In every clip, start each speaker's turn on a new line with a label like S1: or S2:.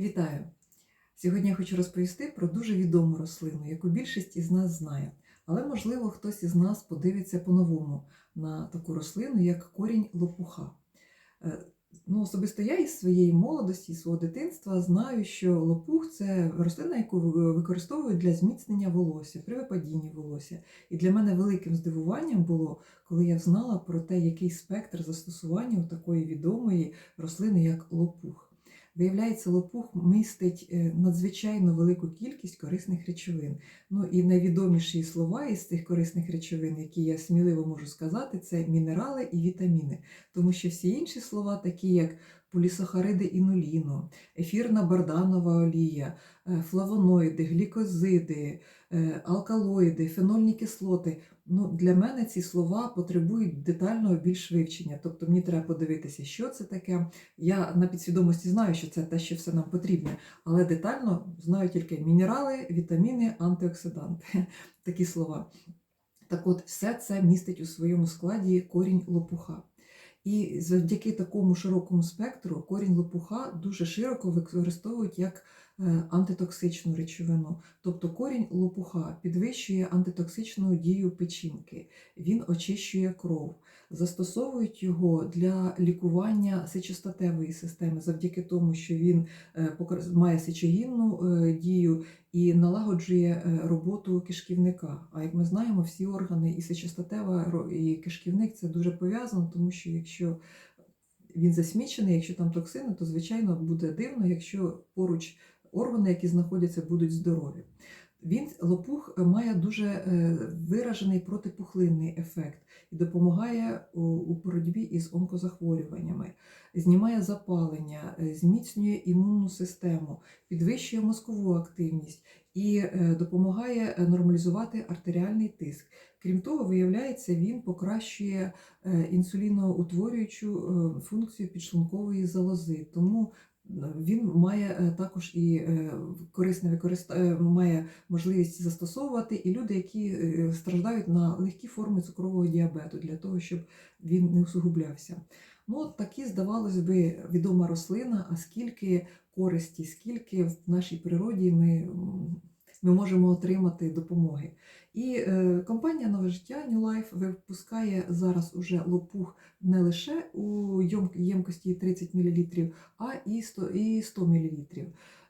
S1: Вітаю! Сьогодні я хочу розповісти про дуже відому рослину, яку більшість із нас знає. Але, можливо, хтось із нас подивиться по-новому на таку рослину, як корінь лопуха. Е, Ну, особисто я із своєї молодості, із свого дитинства знаю, що лопух це рослина, яку використовують для зміцнення волосся, при випадінні волосся. І для мене великим здивуванням було, коли я знала про те, який спектр застосування у такої відомої рослини, як лопух. Виявляється, лопух містить е, надзвичайно велику кількість корисних речовин. Ну і найвідоміші слова із цих корисних речовин, які я сміливо можу сказати, це мінерали і вітаміни. Тому що всі інші слова, такі як полісахариди інуліну, ефірна барданова олія, е, флавоноїди, глікозиди, е, алкалоїди, фенольні кислоти. Ну, для мене ці слова потребують детального більш вивчення. Тобто мені треба подивитися, що це таке. Я на підсвідомості знаю, що це те, що все нам потрібне, але детально знаю тільки мінерали, вітаміни, антиоксиданти. Такі слова. Так от, все це містить у своєму складі корінь лопуха. І завдяки такому широкому спектру корінь лопуха дуже широко використовують як е, антитоксичну речовину. Тобто корінь лопуха підвищує антитоксичну дію печінки, він очищує кров. Застосовують його для лікування сечостатевої системи завдяки тому, що він е, має сечогінну е, дію і налагоджує е, роботу кишківника. А як ми знаємо, всі органи і сечостатева ро- і кишківник це дуже пов'язано, тому що якщо він засмічений, якщо там токсини, то звичайно буде дивно, якщо поруч органи, які знаходяться, будуть здорові. Він лопух має дуже е, виражений протипухлинний ефект і допомагає у, боротьбі із онкозахворюваннями, знімає запалення, е, зміцнює імунну систему, підвищує мозкову активність і е, допомагає нормалізувати артеріальний тиск. Крім того, виявляється, він покращує інсуліноутворюючу функцію підшлункової залози. Тому він має е, також і е, корисне використа... е, має можливість застосовувати і люди, які страждають на легкі форми цукрового діабету, для того, щоб він не усугублявся. Ну, такі, здавалось би, відома рослина, а скільки користі, скільки в нашій природі ми, ми можемо отримати допомоги. І е, компанія Нове життя New Life випускає зараз уже лопух не лише у ємкості 30 мл, а і 100, і 100 мл.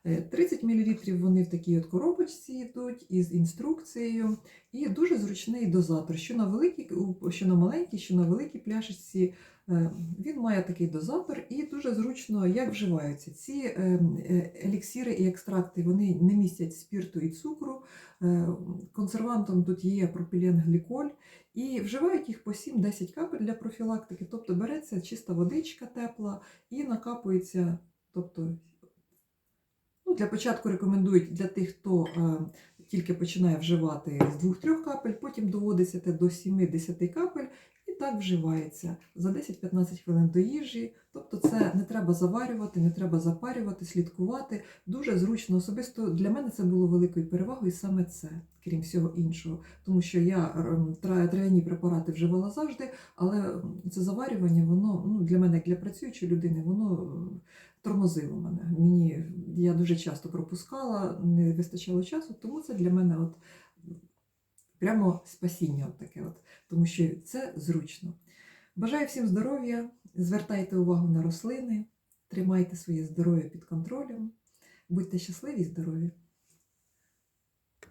S1: Е, 30 мл вони в такій от коробочці йдуть із інструкцією, і дуже зручний дозатор, що на великій, що на маленькій, що на великій пляшечці. Е, Він має такий дозатор і дуже зручно як вживаються. Ці е, е, і екстракти вони не містять спірту і цукру. Е, Консервантом тут є пропіленгліколь, і вживають їх по 7-10 капель для профілактики. Тобто береться чиста водичка тепла і накапується. Тобто, ну, для початку рекомендують для тих, хто е, тільки починає вживати з 2-3 капель, потім доводиться до 7-10 капель. Так вживається за 10-15 хвилин до їжі. Тобто це не треба заварювати, не треба запарювати, слідкувати. Дуже зручно. Особисто для мене це було великою перевагою саме це, крім всього іншого. Тому що я ем, трав'яні препарати вживала завжди, але це заварювання, воно ну, для мене, як для працюючої людини, воно тормозило мене. Мені я дуже часто пропускала, не вистачало часу, тому це для мене от прямо спасіння таке. От тому що це зручно. Бажаю всім здоров'я, звертайте увагу на рослини, тримайте своє здоров'я під контролем, будьте щасливі і здорові!